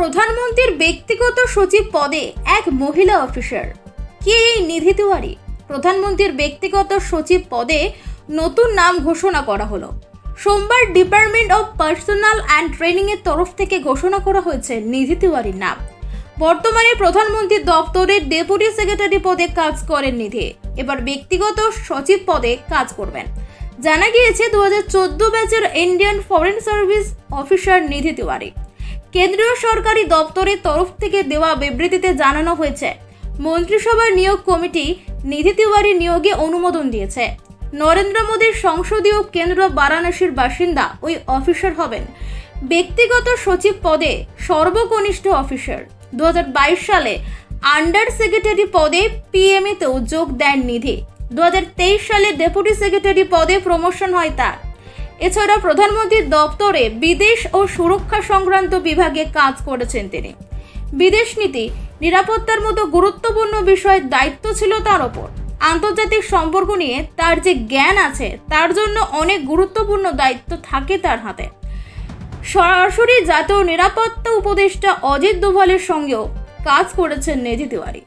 প্রধানমন্ত্রীর ব্যক্তিগত সচিব পদে এক মহিলা অফিসার কে এই নিধি তিওয়ারি? প্রধানমন্ত্রীর ব্যক্তিগত সচিব পদে নতুন নাম ঘোষণা করা হলো। সোমবার department of personnel and training এর তরফ থেকে ঘোষণা করা হয়েছে নিধি তিওয়ারির নাম। বর্তমানে প্রধানমন্ত্রীর দপ্তরের ডেপুটি সেক্রেটারি পদে কাজ করেন নিধি। এবার ব্যক্তিগত সচিব পদে কাজ করবেন। জানা গিয়েছে দু হাজার চোদ্দ ব্যাচের Indian foreign service officer Nidhi Tiwari. কেন্দ্রীয় সরকারি দপ্তরের তরফ থেকে দেওয়া বিবৃতিতে জানানো হয়েছে, মন্ত্রিসভার নিয়োগ কমিটি নিধি তিওয়ারি নিয়োগে অনুমোদন দিয়েছে। নরেন্দ্র মোদীর সংসদীয় কেন্দ্র বারাণসীর বাসিন্দা ওই অফিসার হবেন। ব্যক্তিগত সচিব পদে সর্বকনিষ্ঠ অফিসার। দু হাজার বাইশ সালে আন্ডার সেক্রেটারি পদে পিএমএতেও যোগ দেন নিধি। দু হাজার তেইশ সালে ডেপুটি সেক্রেটারি পদে প্রমোশন হয় তার। এছাড়া প্রধানমন্ত্রীর দপ্তরে বিদেশ ও সুরক্ষা সংক্রান্ত বিভাগে কাজ করেছেন তিনি। বিদেশ নীতি, নিরাপত্তার মতো গুরুত্বপূর্ণ বিষয়ের দায়িত্ব ছিল তার ওপর। আন্তর্জাতিক সম্পর্ক নিয়ে তার যে জ্ঞান আছে, তার জন্য অনেক গুরুত্বপূর্ণ দায়িত্ব থাকে তার হাতে। সরাসরি জাতীয় নিরাপত্তা উপদেষ্টা অজিত দোভালের সঙ্গেও কাজ করেছেন নেজি তিওয়ারি।